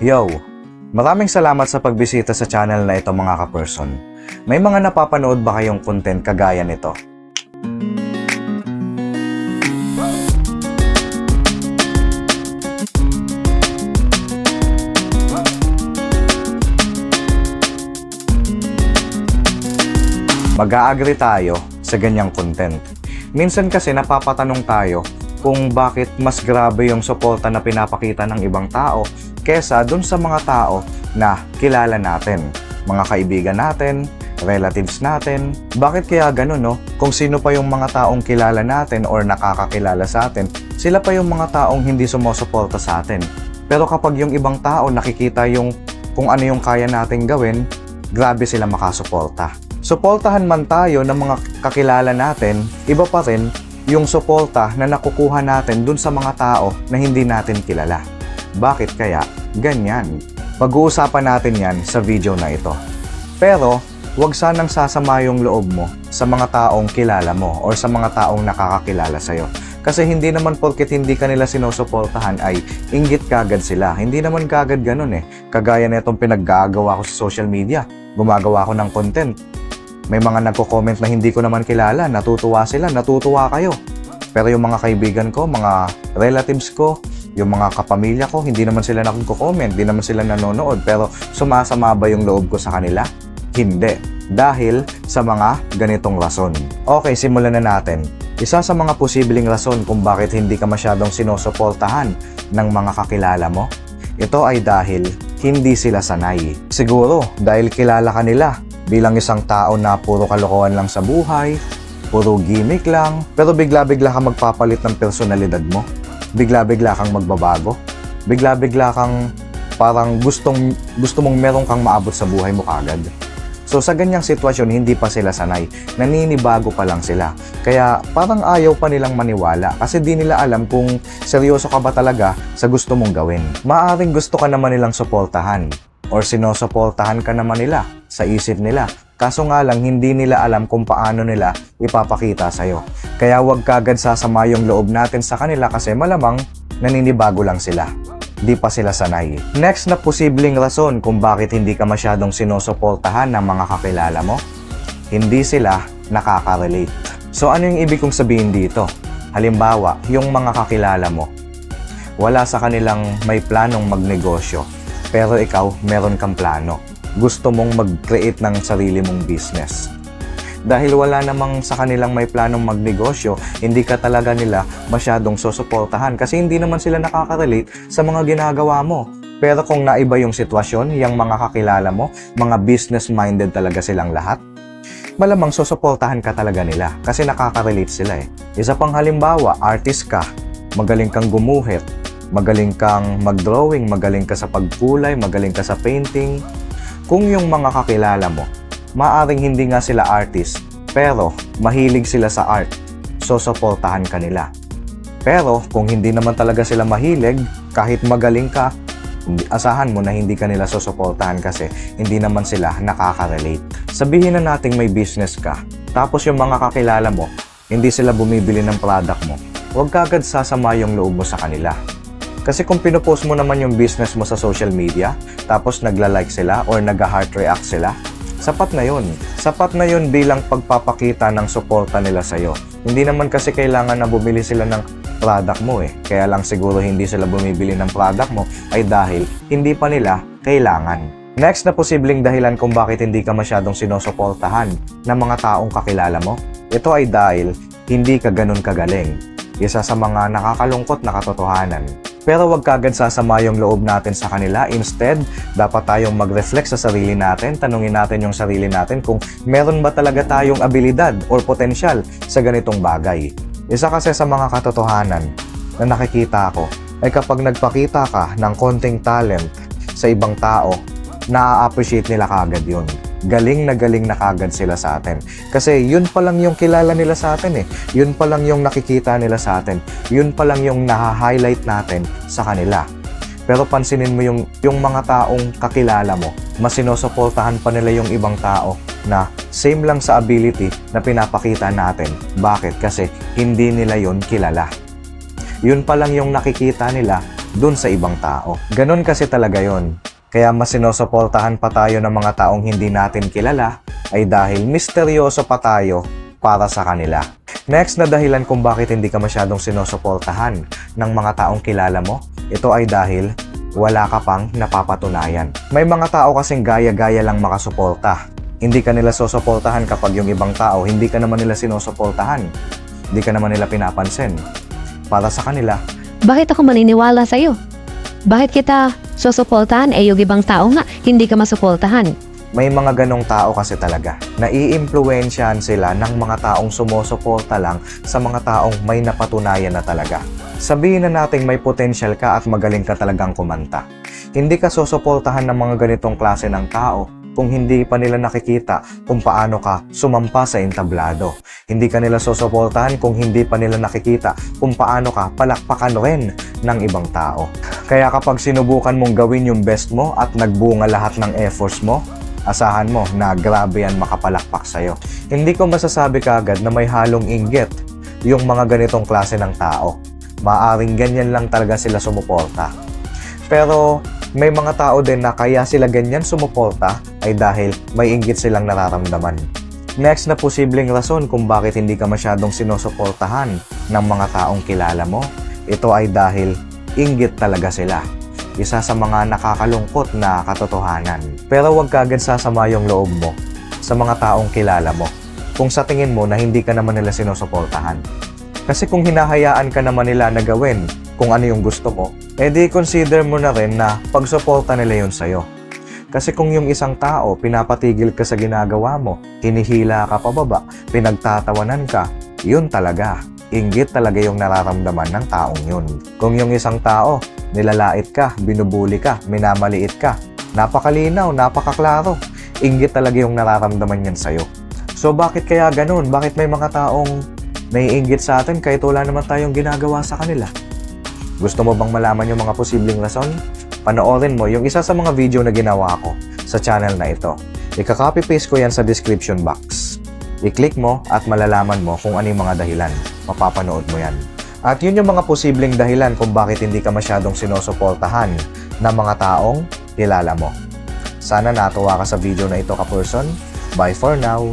Yo! Maraming salamat sa pagbisita sa channel na ito mga ka-person. May mga napapanood ba kayong content kagaya nito? Mag-a-agree tayo sa ganyang content. Minsan kasi napapatanong tayo kung bakit mas grabe yung suporta na pinapakita ng ibang tao kesa dun sa mga tao na kilala natin. Mga kaibigan natin, relatives natin. Bakit kaya ganun, no? Kung sino pa yung mga taong kilala natin or nakakakilala sa atin, sila pa yung mga taong hindi sumusuporta sa atin. Pero kapag yung ibang tao nakikita yung kung ano yung kaya nating gawin, grabe sila makasuporta. Suportahan man tayo ng mga kakilala natin, iba pa rin yung suporta na nakukuha natin dun sa mga tao na hindi natin kilala. Bakit kaya ganyan? Pag-uusapan natin yan sa video na ito. Pero, huwag sanang sasama yung loob mo sa mga taong kilala mo or sa mga taong nakakakilala sa'yo. Kasi hindi naman porket hindi ka nila sinusuportahan ay inggit kagad sila. Hindi naman kagad ganun eh. Kagaya na itong pinaggagawa ko sa social media. Gumagawa ko ng content. May mga nagko-comment na hindi ko naman kilala. Natutuwa sila. Natutuwa kayo. Pero yung mga kaibigan ko, mga relatives ko, yung mga kapamilya ko, hindi naman sila nagko-comment, hindi naman sila nanonood. Pero sumasama ba yung loob ko sa kanila? Hindi. Dahil sa mga ganitong rason. Okay, simulan na natin. Isa sa mga posibleng rason kung bakit hindi ka masyadong sinusuportahan ng mga kakilala mo, ito ay dahil hindi sila sanay. Siguro dahil kilala ka nila bilang isang tao na puro kalokohan lang sa buhay, puro gimmick lang, pero bigla-bigla ka magpapalit ng personalidad mo. Bigla-bigla kang magbabago. Bigla-bigla kang parang gustong gusto mong meron kang maabot sa buhay mo kagad. So sa ganyang sitwasyon, hindi pa sila sanay. Naninibago pa lang sila. Kaya parang ayaw pa nilang maniwala kasi di nila alam kung seryoso ka ba talaga sa gusto mong gawin. Maaring gusto ka naman nilang suportahan or sinusuportahan ka naman nila sa isip nila. Kaso nga lang, hindi nila alam kung paano nila ipapakita sa'yo. Kaya huwag kagad sasama yung loob natin sa kanila kasi malamang naninibago lang sila di pa sila sanay. Next na posibleng rason kung bakit hindi ka masyadong sinusuportahan ng mga kakilala mo, hindi sila nakaka-relate. So ano yung ibig kong sabihin dito? Halimbawa, yung mga kakilala mo, wala sa kanilang may planong magnegosyo, pero ikaw meron kang plano. Gusto mong mag-create ng sarili mong business dahil wala namang sa kanilang may planong magnegosyo, hindi ka talaga nila masyadong susuportahan kasi hindi naman sila nakaka-relate sa mga ginagawa mo. Pero kung naiba yung sitwasyon, yung mga kakilala mo, mga business-minded talaga silang lahat, malamang susuportahan ka talaga nila kasi nakaka-relate sila eh. Isa pang halimbawa, artist ka, magaling kang gumuhit, magaling kang mag-drawing, magaling ka sa pagkulay, magaling ka sa painting. Kung yung mga kakilala mo, maaring hindi nga sila artist, pero mahilig sila sa art. So, suportahan ka nila. Pero, kung hindi naman talaga sila mahilig, kahit magaling ka, asahan mo na hindi ka nila susuportahan kasi hindi naman sila nakaka-relate. Sabihin na nating may business ka, tapos yung mga kakilala mo, hindi sila bumibili ng product mo, huwag kagad sasama yung loob mo sa kanila. Kasi kung pinopost mo naman yung business mo sa social media, tapos nagla-like sila or nag-heart react sila, sapat na yun. Sapat na yun bilang pagpapakita ng suporta nila sa'yo. Hindi naman kasi kailangan na bumili sila ng product mo eh. Kaya lang siguro hindi sila bumibili ng product mo ay dahil hindi pa nila kailangan. Next na posibleng dahilan kung bakit hindi ka masyadong sinusuportahan ng mga taong kakilala mo, ito ay dahil hindi ka ganun kagaling. Isa sa mga nakakalungkot na katotohanan. Pero wag kagad sasama yung loob natin sa kanila. Instead, dapat tayong mag-reflect sa sarili natin. Tanungin natin yung sarili natin kung meron ba talaga tayong abilidad or potensyal sa ganitong bagay. Isa kasi sa mga katotohanan na nakikita ko ay kapag nagpakita ka ng konting talent sa ibang tao, na-appreciate nila kagad yun. Galing na galing na kagad sila sa atin. Kasi yun pa lang yung kilala nila sa atin eh. Yun pa lang yung nakikita nila sa atin. Yun pa lang yung naha-highlight natin sa kanila. Pero pansinin mo yung, yung mga taong kakilala mo, mas sinusuportahan pa nila yung ibang tao na same lang sa ability na pinapakita natin. Bakit? Kasi hindi nila yon kilala. Yun pa lang yung nakikita nila dun sa ibang tao. Ganon kasi talaga yon. Kaya mas sinusuportahan pa tayo ng mga taong hindi natin kilala ay dahil misteryoso pa tayo para sa kanila. Next na dahilan kung bakit hindi ka masyadong sinusuportahan ng mga taong kilala mo, ito ay dahil wala ka pang napapatunayan. May mga tao kasing gaya-gaya lang makasuporta. Hindi ka nila susuportahan kapag yung ibang tao, hindi ka naman nila sinusuportahan. Hindi ka naman nila pinapansin. Para sa kanila, Bakit ako maniniwala sa'yo? Bakit kita susuportahan eh yung ibang tao nga hindi ka masuportahan? may mga ganong tao kasi talaga. Naiimpluwensyahan sila ng mga taong sumusuporta lang sa mga taong may napatunayan na talaga. Sabihin na nating may potential ka at magaling ka talagang kumanta. Hindi ka susuportahan ng mga ganitong klase ng tao kung hindi pa nila nakikita kung paano ka sumampa sa entablado. Hindi ka nila susuportahan kung hindi pa nila nakikita kung paano ka palakpakan rin ng ibang tao. Kaya kapag sinubukan mong gawin yung best mo at nagbunga lahat ng efforts mo, asahan mo na grabe yan makapalakpak sa'yo. Hindi ko masasabi kagad na may halong inggit yung mga ganitong klase ng tao. Maaring ganyan lang talaga sila sumuporta. Pero may mga tao din na kaya sila ganyan sumuporta ay dahil may inggit silang nararamdaman. Next na posibleng rason kung bakit hindi ka masyadong sinusuportahan ng mga taong kilala mo, ito ay dahil inggit talaga sila. Isa sa mga nakakalungkot na katotohanan. Pero huwag kagad sasama yung loob mo sa mga taong kilala mo kung sa tingin mo na hindi ka naman nila sinusuportahan. Kasi kung hinahayaan ka naman nila na gawin kung ano yung gusto mo, edi consider mo na rin na pagsuporta nila yun sa'yo. Kasi kung yung isang tao, pinapatigil ka sa ginagawa mo, hinihila ka pababa, pinagtatawanan ka, yun talaga. Inggit talaga yung nararamdaman ng taong yun. Kung yung isang tao, nilalait ka, binubuli ka, minamaliit ka, napakalinaw, napakaklaro, inggit talaga yung nararamdaman yan sa'yo. So bakit kaya ganun? Bakit may mga taong naiinggit sa atin kahit wala naman tayong ginagawa sa kanila? Gusto mo bang malaman yung mga posibleng rason? Panoorin mo yung isa sa mga video na ginawa ko sa channel na ito. Ika-copy paste ko yan sa description box. I-click mo at malalaman mo kung ano yung mga dahilan. Mapapanood mo yan. At yun yung mga posibleng dahilan kung bakit hindi ka masyadong sinusuportahan ng mga taong kilala mo. Sana natuwa ka sa video na ito ka-person. Bye for now!